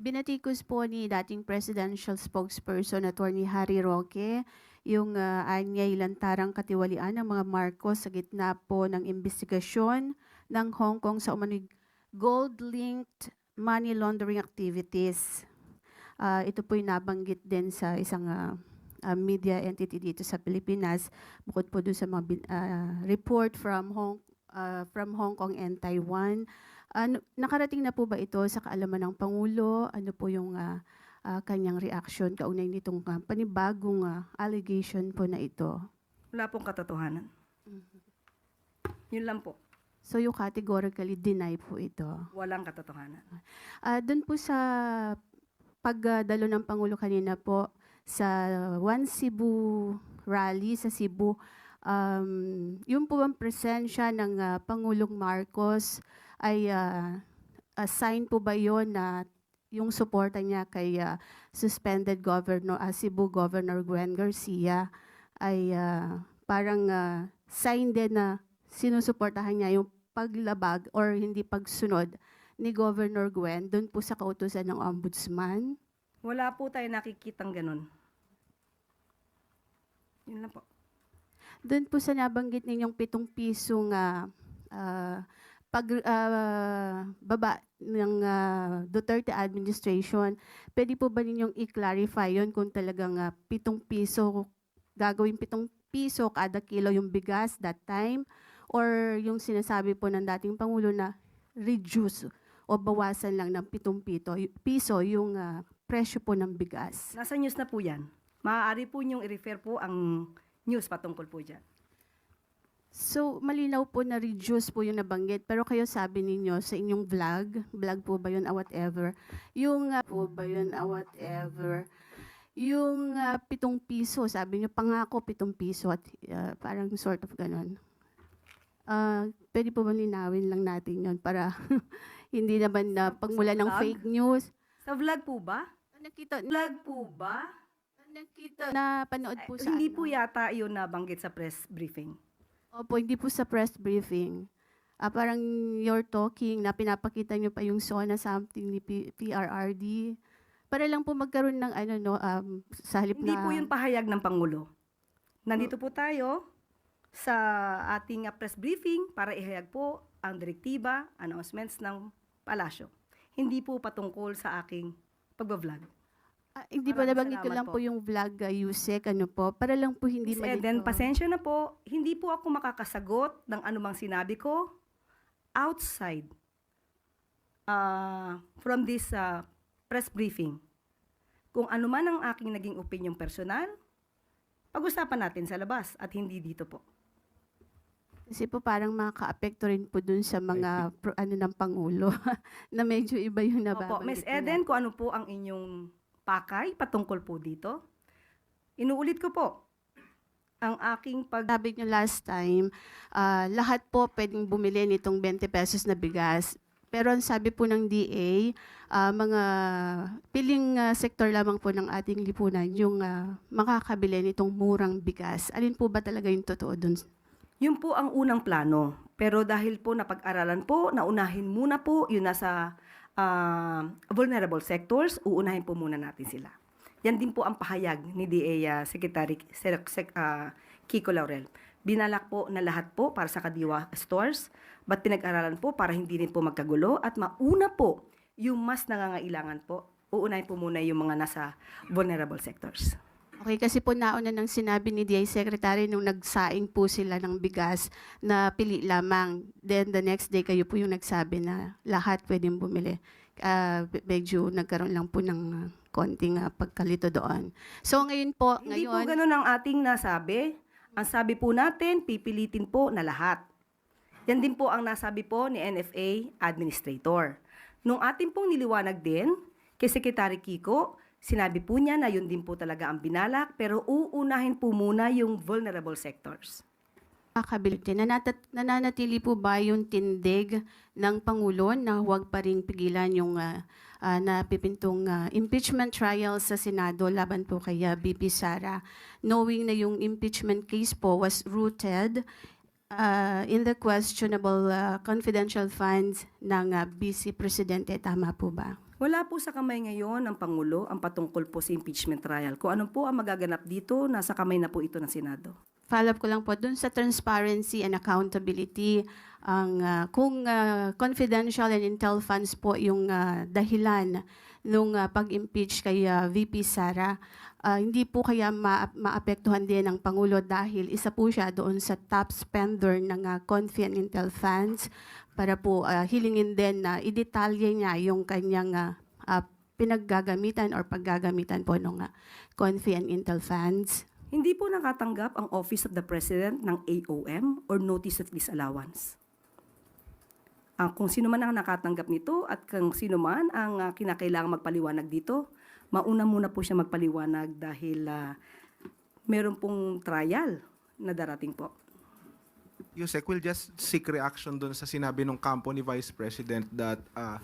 Binatikos po ni dating presidential spokesperson Attorney Harry Roque yung uh, anyay lantarang katiwalian ng mga Marcos sa gitna po ng investigasyon ng Hong Kong sa umano'y gold-linked money laundering activities. Ah, ito po'y nabanggit din sa isang ah, ah, media entity dito sa Pilipinas bukod po doon sa mga ah, report from Hong ah, from Hong Kong and Taiwan. Ano, nakarating na po ba ito sa kaalaman ng Pangulo? Ano po yung ah, ah, kanyang reaction kaugnay nitong ah, panibagong ah, allegation po na ito? Wala pong katotohanan. Yun lang po. So you categorically deny po ito. Walang katotohanan. Ah, doon po sa pagdalo ng Pangulo kanina po sa One Cebu rally sa Cebu, um, yung po ang presensya ng ah, Pangulong Marcos ay ah, a sign po ba yon na yung suporta niya kay ah, suspended governor ah, Cebu Governor Gwen Garcia ay ah, parang ah, sign din na sinusuportahan niya yung paglabag or hindi pagsunod ni Governor Gwen doon po sa kautusan ng ombudsman. Wala po tayo nakikitang ganun. Yun lang po. Doon po sa nabanggit ninyong pitong pisong ah, ah, pag ah, baba ng ah, Duterte administration, pwede po ba ninyong i-clarify yon kung talagang ah, pitong piso, gagawin pitong piso kada kilo yung bigas that time? Or yung sinasabi po ng dating Pangulo na reduce o bawasan lang ng pitong pito, piso yung ah, presyo po ng bigas? Nasa news na po yan. Maaari po niyong i-refer po ang news patungkol po dyan. So, malinaw po na reduce po yung nabanggit. Pero kayo sabi ninyo sa inyong vlog, vlog po ba yun, ah, whatever, yung uh, po ba yun, ah, whatever, yung ah, pitong piso, sabi niyo, pangako pitong piso at ah, parang sort of ganun. Ah, pwede po ba linawin lang natin yun para hindi naman na pagmula ng fake news. Sa vlog po ba? Nakita, Vlog po ba? nakita, na panood po Eh, sa hindi ano. po yata yun nabanggit sa press briefing. Opo, hindi po sa press briefing. Ah, parang you're talking na pinapakita nyo pa yung SONA something ni P- PRRD. Para lang po magkaroon ng ano no, um, sa halip Hindi na... po yun pahayag ng Pangulo. Nandito po tayo sa ating uh, press briefing para ihayag po ang direktiba, announcements ng palasyo. Hindi po patungkol sa aking pagbablog. Ah, hindi po Maraming nabanggit ko salamat lang po. po. yung vlog, uh, Yusek, ano po. Para lang po hindi Miss malito. Eden, pasensya na po. Hindi po ako makakasagot ng anumang sinabi ko outside uh, from this uh, press briefing. Kung ano man ang aking naging opinion personal, pag-usapan natin sa labas at hindi dito po. Kasi po parang makaka-apekto rin po dun sa mga pro- ano ng Pangulo na medyo iba yung nababanggit. Opo, Miss nila. Eden, kung ano po ang inyong pakay patungkol po dito, inuulit ko po ang aking pag... Sabi nyo last time, ah, lahat po pwedeng bumili nitong 20 pesos na bigas. Pero ang sabi po ng DA, ah, mga piling ah, sektor lamang po ng ating lipunan yung ah, makakabili nitong murang bigas. Alin po ba talaga yung totoo dun? Yun po ang unang plano. Pero dahil po napag-aralan po, naunahin muna po yung nasa ah, vulnerable sectors, uunahin po muna natin sila. Yan din po ang pahayag ni DA ah, Secretary Sec, ah, Kiko Laurel. Binalak po na lahat po para sa Kadiwa stores, but pinag-aralan po para hindi rin po magkagulo at mauna po yung mas nangangailangan po. Uunahin po muna yung mga nasa vulnerable sectors. Okay, kasi po nauna nang sinabi ni DA Secretary nung nagsaing po sila ng bigas na pili lamang. Then the next day kayo po yung nagsabi na lahat pwedeng bumili. Ah, medyo nagkaroon lang po ng konting ah, pagkalito doon. So ngayon po, Hindi po ngayon, ganun ang ating nasabi. Ang sabi po natin, pipilitin po na lahat. Yan din po ang nasabi po ni NFA Administrator. Nung ating pong niliwanag din kay Secretary Kiko, sinabi po niya na yun din po talaga ang binalak, pero uunahin po muna yung vulnerable sectors. kakabilitin. Nanat- nananatili po ba yung tindig ng Pangulo na huwag pa rin pigilan yung ah, ah, napipintong ah, impeachment trial sa Senado laban po kay ah, BP Sara, knowing na yung impeachment case po was rooted ah, in the questionable ah, confidential funds ng ah, BC Presidente. Tama po ba? Wala po sa kamay ngayon ng Pangulo ang patungkol po sa impeachment trial. Kung ano po ang magaganap dito, nasa kamay na po ito ng Senado. Follow up ko lang po dun sa transparency and accountability. Ang ah, kung ah, confidential and intel funds po yung ah, dahilan nung ah, pag-impeach kay ah, VP Sara, ah, hindi po kaya ma- maapektuhan din ng Pangulo dahil isa po siya doon sa top spender ng uh, Confi Intel funds para po ah, hilingin din na idetalye niya yung kanyang ah, ah, pinaggagamitan or paggagamitan po ng uh, Confi Intel funds. Hindi po nakatanggap ang Office of the President ng AOM or Notice of Disallowance. Ah, kung sino man ang nakatanggap nito at kung sino man ang ah, kinakailangan magpaliwanag dito, mauna muna po siya magpaliwanag dahil ah, meron pong trial na darating po. Yusek will just seek reaction doon sa sinabi ng kampo ni Vice President that uh,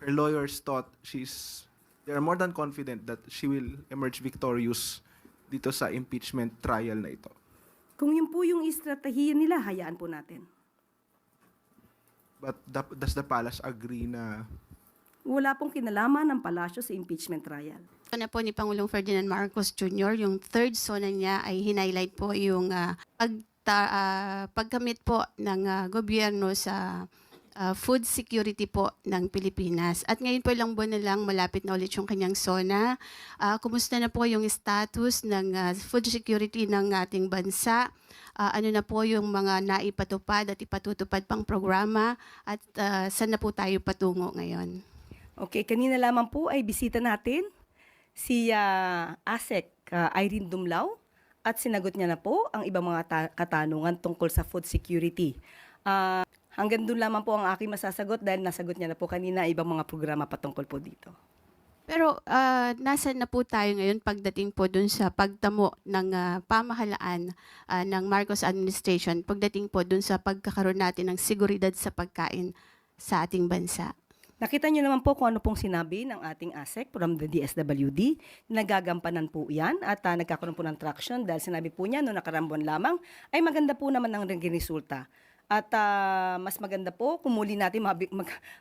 her lawyers thought she's they are more than confident that she will emerge victorious dito sa impeachment trial na ito. Kung yun po yung estratehiya nila, hayaan po natin. But the- does the palace agree na Wala pong kinalaman ng palasyo sa impeachment trial. Ito na po ni Pangulong Ferdinand Marcos Jr., yung third zona niya ay hinighlight po yung ah, pagta, ah, pagkamit po ng ah, gobyerno sa ah, food security po ng Pilipinas. At ngayon po ilang buwan na lang malapit na ulit yung kanyang zona. Ah, kumusta na po yung status ng ah, food security ng ating bansa? Ah, ano na po yung mga naipatupad at ipatutupad pang programa at ah, saan na po tayo patungo ngayon? Okay, kanina lamang po ay bisita natin si ah, ASEC ah, Irene Dumlao at sinagot niya na po ang ibang mga ta- katanungan tungkol sa food security. Ah, hanggang doon lamang po ang aking masasagot dahil nasagot niya na po kanina ang ibang mga programa patungkol po dito. Pero ah, nasaan na po tayo ngayon pagdating po dun sa pagtamo ng ah, pamahalaan ah, ng Marcos administration, pagdating po dun sa pagkakaroon natin ng seguridad sa pagkain sa ating bansa. Nakita niyo naman po kung ano pong sinabi ng ating ASEC from the DSWD. Nagagampanan po yan at ah, nagkakaroon po ng traction dahil sinabi po niya noong nakarambon lamang ay maganda po naman ang resulta. At ah, mas maganda po kung muli natin mag,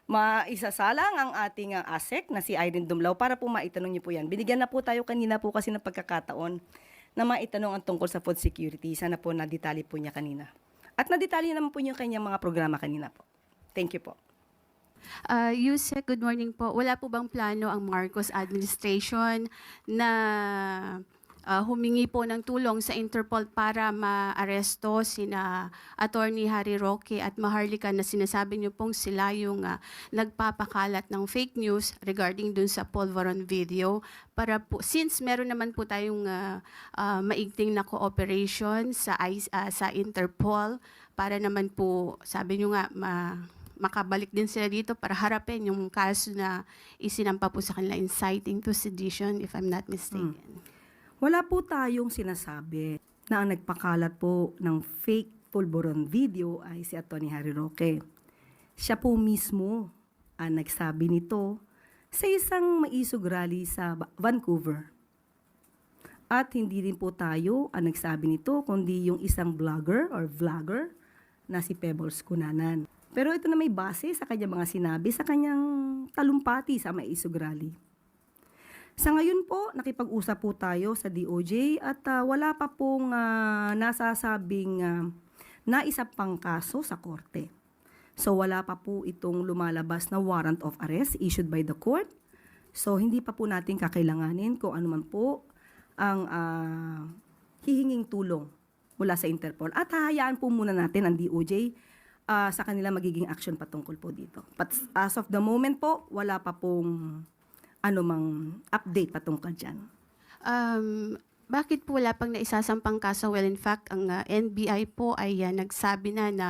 maisasalang ang ating ah, ASEC na si Irene Dumlao para po maitanong niyo po yan. Binigyan na po tayo kanina po kasi ng pagkakataon na maitanong ang tungkol sa food security. Sana po nadetali po niya kanina. At nadetali naman po niya yung kanyang mga programa kanina po. Thank you po. Uh, Yusek, good morning po. Wala po bang plano ang Marcos administration na ah, humingi po ng tulong sa Interpol para maaresto sina Attorney Harry Roque at Maharlika na sinasabi niyo pong sila yung ah, nagpapakalat ng fake news regarding dun sa Polvoron video para po since meron naman po tayong ah, ah, maigting na cooperation sa ah, sa Interpol para naman po sabi niyo nga ma makabalik din sila dito para harapin yung kaso na isinampa po sa kanila inciting to sedition, if I'm not mistaken. Wala po tayong sinasabi na ang nagpakalat po ng fake pulburon video ay si Atty. Harry Roque. Siya po mismo ang nagsabi nito sa isang maisog rally sa Vancouver. At hindi din po tayo ang nagsabi nito, kundi yung isang vlogger or vlogger na si Pebbles Kunanan. Pero ito na may base sa kanyang mga sinabi sa kanyang talumpati sa maisog rally. Sa ngayon po, nakipag-usap po tayo sa DOJ at ah, wala pa pong ah, nasasabing uh, naisa pang kaso sa korte. So wala pa po itong lumalabas na warrant of arrest issued by the court. So hindi pa po natin kakailanganin kung ano man po ang ah, hihinging tulong mula sa Interpol. At hahayaan po muna natin ang DOJ ah, sa kanila magiging action patungkol po dito. But as of the moment po, wala pa pong anumang update patungkol dyan. Um, bakit po wala pang naisasampang kaso? Well, in fact, ang uh, NBI po ay uh, nagsabi na na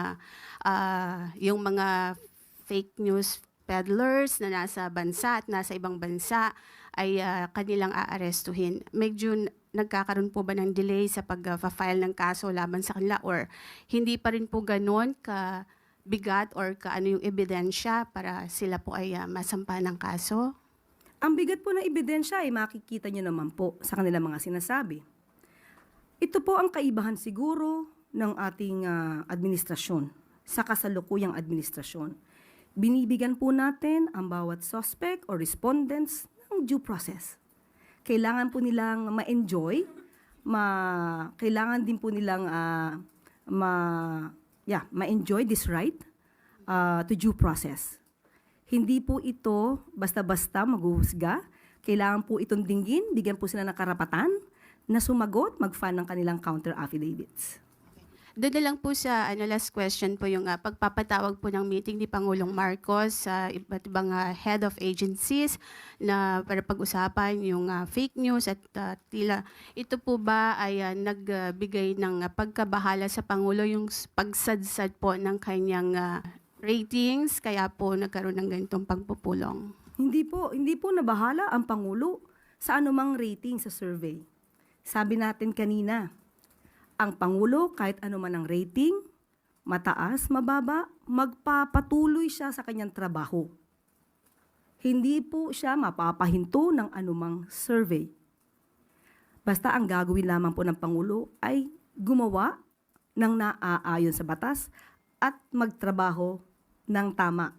uh, yung mga fake news peddlers na nasa bansa at nasa ibang bansa ay uh, kanilang aarestuhin. Medyo nagkakaroon po ba ng delay sa pag-file ng kaso laban sa kanila or hindi pa rin po ganon ka bigat or ka ano yung ebidensya para sila po ay uh, masampa ng kaso? Ang bigat po ng ebidensya ay makikita nyo naman po sa kanilang mga sinasabi. Ito po ang kaibahan siguro ng ating ah, administrasyon sa kasalukuyang administrasyon. binibigyan po natin ang bawat suspect or respondents ng due process. Kailangan po nilang ma-enjoy, ma kailangan din po nilang ah, ma yeah, ma-enjoy this right ah, to due process. Hindi po ito basta-basta maghuhusga. Kailangan po itong dinggin, bigyan po sila ng karapatan na sumagot, mag-file ng kanilang counter affidavits. Doon na lang po sa ano, last question po yung ah, pagpapatawag po ng meeting ni Pangulong Marcos sa iba't ibang ah, head of agencies na para pag-usapan yung ah, fake news at ah, tila ito po ba ay ah, nagbigay ng ah, pagkabahala sa Pangulo yung pagsadsad po ng kanyang ah, ratings kaya po nagkaroon ng ganitong pagpupulong. Hindi po, hindi po nabahala ang Pangulo sa anumang rating sa survey. Sabi natin kanina, ang Pangulo kahit anuman ang rating, mataas, mababa, magpapatuloy siya sa kanyang trabaho. Hindi po siya mapapahinto ng anumang survey. Basta ang gagawin lamang po ng Pangulo ay gumawa ng naaayon sa batas at magtrabaho ng tama.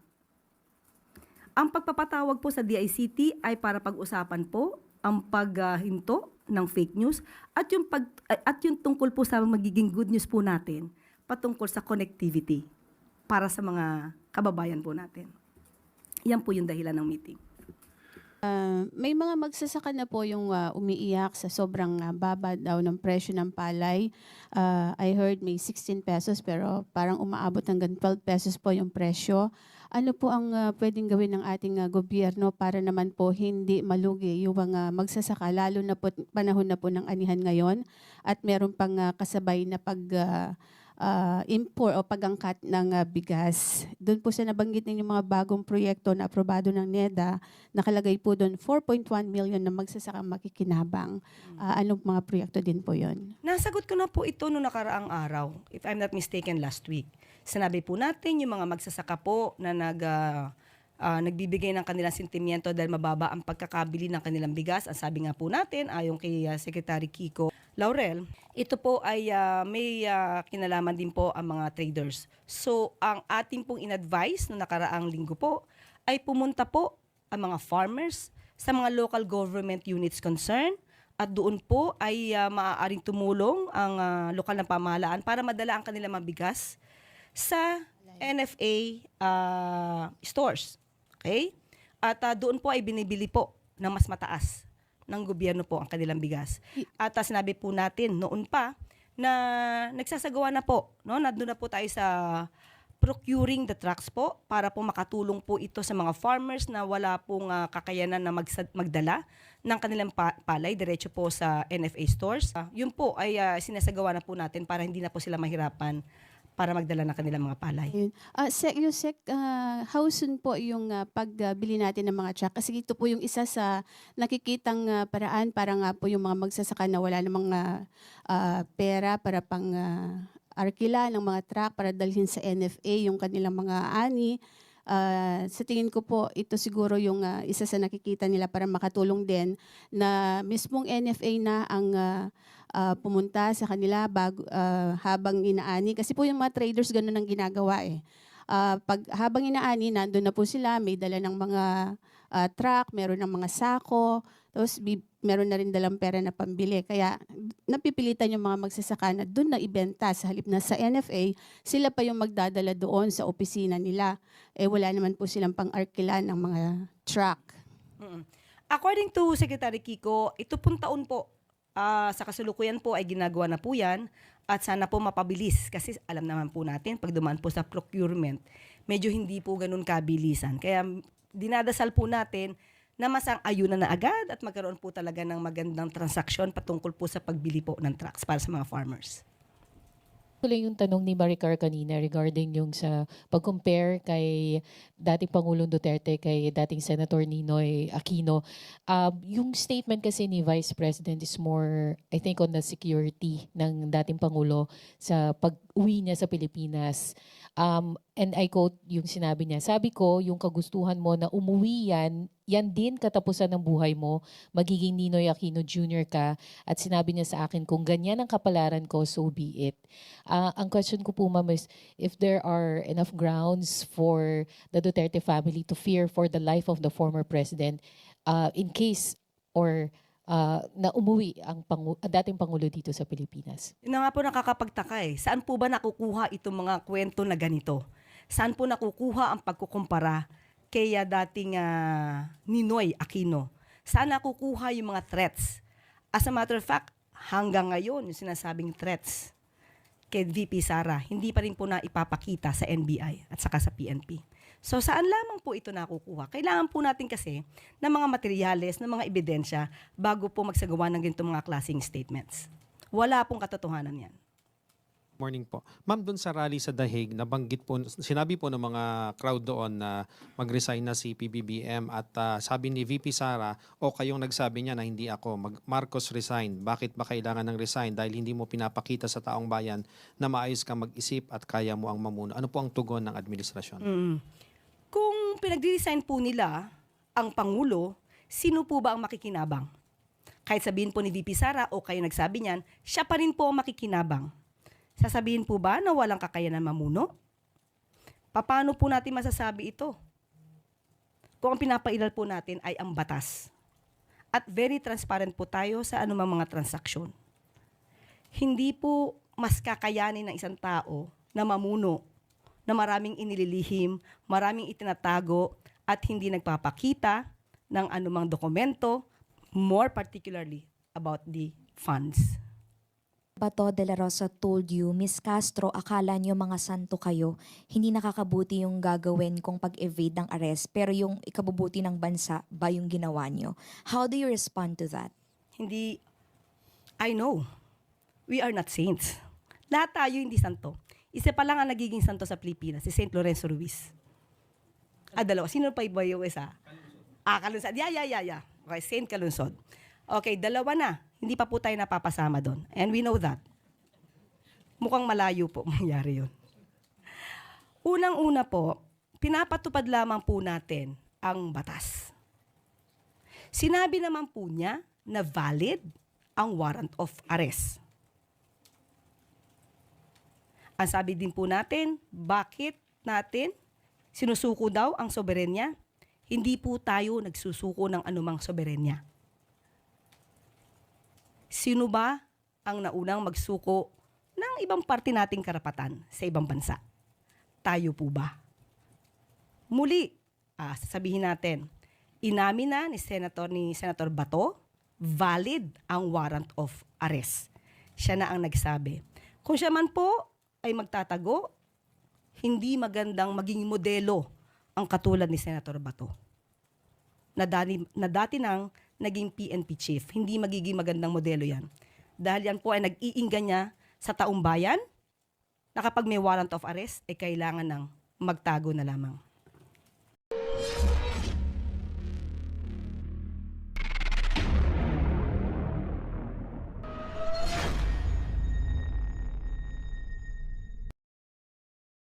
Ang pagpapatawag po sa DICT ay para pag-usapan po ang paghinto ng fake news at yung pag at yung tungkol po sa magiging good news po natin patungkol sa connectivity para sa mga kababayan po natin. Yan po yung dahilan ng meeting. Ah, may mga magsasaka na po yung ah, umiiyak sa sobrang ah, baba daw ng presyo ng palay. Ah, I heard may 16 pesos pero parang umaabot hanggang 12 pesos po yung presyo. Ano po ang ah, pwedeng gawin ng ating ah, gobyerno para naman po hindi malugi yung mga magsasaka lalo na po panahon na po ng anihan ngayon at meron pang ah, kasabay na pag ah, ah, import o pagangkat ng ah, bigas. Doon po sa nabanggit ninyo mga bagong proyekto na aprobado ng NEDA, nakalagay po doon 4.1 million na magsasaka makikinabang. Ah, anong mga proyekto din po yon? Nasagot ko na po ito noong nakaraang araw, if I'm not mistaken, last week. Sinabi po natin yung mga magsasaka po na nag, ah, ah, nagbibigay ng kanilang sentimiento dahil mababa ang pagkakabili ng kanilang bigas. Ang sabi nga po natin, ayon kay ah, Secretary Kiko Laurel, ito po ay ah, may ah, kinalaman din po ang mga traders. So, ang ating pong in-advise noong nakaraang linggo po ay pumunta po ang mga farmers sa mga local government units concerned at doon po ay ah, maaaring tumulong ang ah, lokal na pamahalaan para madala ang kanilang mabigas sa NFA ah, stores. Okay? At ah, doon po ay binibili po ng mas mataas ng gobyerno po ang kanilang bigas. At ah, sinabi po natin noon pa na nagsasagawa na po, no? Nandun na po tayo sa procuring the trucks po para po makatulong po ito sa mga farmers na wala pong ah, kakayanan na magsad- magdala ng kanilang pa- palay diretso po sa NFA stores. Ah, yun po ay ah, sinasagawa na po natin para hindi na po sila mahirapan para magdala ng kanilang mga palay. Ayun. Ah, sec, yung sec, ah, how soon po yung ah, pagbili natin ng mga truck? Kasi ito po yung isa sa nakikitang ah, paraan para nga po yung mga magsasaka na wala namang ah, ah, pera para pang ah, arkila ng mga truck para dalhin sa NFA yung kanilang mga ani. Ah, sa tingin ko po, ito siguro yung ah, isa sa nakikita nila para makatulong din na mismong NFA na ang ah, ah, pumunta sa kanila bago, ah, habang inaani. Kasi po yung mga traders ganun ang ginagawa eh. Ah, pag habang inaani, nandun na po sila, may dala ng mga ah, truck, meron ng mga sako, tapos bi- meron na rin dalang pera na pambili. Kaya napipilitan yung mga magsasaka na doon na ibenta sa halip na sa NFA, sila pa yung magdadala doon sa opisina nila. Eh wala naman po silang pang-arkila ng mga truck. According to Secretary Kiko, ito pong taon po, ah, sa kasulukuyan po ay ginagawa na po yan at sana po mapabilis kasi alam naman po natin pag dumaan po sa procurement, medyo hindi po ganun kabilisan. Kaya dinadasal po natin na masang ayunan na agad at magkaroon po talaga ng magandang transaksyon patungkol po sa pagbili po ng trucks para sa mga farmers. Tuloy yung tanong ni Maricar kanina regarding yung sa pag-compare kay dating Pangulong Duterte kay dating Senator Ninoy Aquino. Um, yung statement kasi ni Vice President is more, I think, on the security ng dating Pangulo sa pag uwi niya sa Pilipinas. Um, and I quote yung sinabi niya, sabi ko, yung kagustuhan mo na umuwi yan, yan din katapusan ng buhay mo, magiging Ninoy Aquino Jr. ka. At sinabi niya sa akin, kung ganyan ang kapalaran ko, so be it. Ah, ang question ko po, ma'am, is if there are enough grounds for the Duterte family to fear for the life of the former president uh, in case or uh, na umuwi ang pangu- ang dating Pangulo dito sa Pilipinas. Yun nga po nakakapagtaka eh. Saan po ba nakukuha itong mga kwento na ganito? Saan po nakukuha ang pagkukumpara kay dating ah, Ninoy Aquino? Saan nakukuha yung mga threats? As a matter of fact, hanggang ngayon, yung sinasabing threats kay VP Sara, hindi pa rin po na ipapakita sa NBI at saka sa PNP. So saan lamang po ito nakukuha? Kailangan po natin kasi ng mga materyales, ng mga ebidensya bago po magsagawa ng ganitong mga klaseng statements. Wala pong katotohanan yan. Morning po. Ma'am, doon sa rally sa Dahig, nabanggit po, sinabi po ng mga crowd doon na mag-resign na si PBBM at ah, sabi ni VP Sara, o kayong nagsabi niya na hindi ako, mag Marcos resign. Bakit ba kailangan ng resign? Dahil hindi mo pinapakita sa taong bayan na maayos kang mag-isip at kaya mo ang mamuno. Ano po ang tugon ng administrasyon? Mm. Kung pinag-resign po nila ang Pangulo, sino po ba ang makikinabang? Kahit sabihin po ni VP Sara o kayo nagsabi niyan, siya pa rin po ang makikinabang. Sasabihin po ba na walang kakayanan mamuno? Paano po natin masasabi ito? Kung ang pinapailal po natin ay ang batas. At very transparent po tayo sa anumang mga transaksyon. Hindi po mas kakayanin ng isang tao na mamuno na maraming inililihim, maraming itinatago at hindi nagpapakita ng anumang dokumento, more particularly about the funds. Bato de la Rosa told you, Miss Castro, akala niyo mga santo kayo, hindi nakakabuti yung gagawin kong pag-evade ng arrest, pero yung ikabubuti ng bansa ba yung ginawa niyo? How do you respond to that? Hindi, I know, we are not saints. Lahat tayo hindi santo. Isa pa lang ang nagiging santo sa Pilipinas, si St. Lorenzo Ruiz. Ah, dalawa. Sino pa iba yung isa? Ah, Kalunsod. Yeah, yeah, yeah, yeah. Okay, St. Kalunsod. Okay, dalawa na. Hindi pa po tayo napapasama doon. And we know that. Mukhang malayo po mangyari yun. Unang-una po, pinapatupad lamang po natin ang batas. Sinabi naman po niya na valid ang warrant of arrest. Ang sabi din po natin, bakit natin sinusuko daw ang soberenya? Hindi po tayo nagsusuko ng anumang soberenya. Sino ba ang naunang magsuko ng ibang parte nating karapatan sa ibang bansa? Tayo po ba? Muli, ah, sasabihin natin, inamin na ni Senator ni Senator Bato, valid ang warrant of arrest. Siya na ang nagsabi. Kung siya man po ay magtatago, hindi magandang maging modelo ang katulad ni Senator Bato. Na dati, na dati nang naging PNP chief. Hindi magiging magandang modelo yan. Dahil yan po ay nag-iinggan niya sa taong bayan na kapag may warrant of arrest, ay kailangan ng magtago na lamang.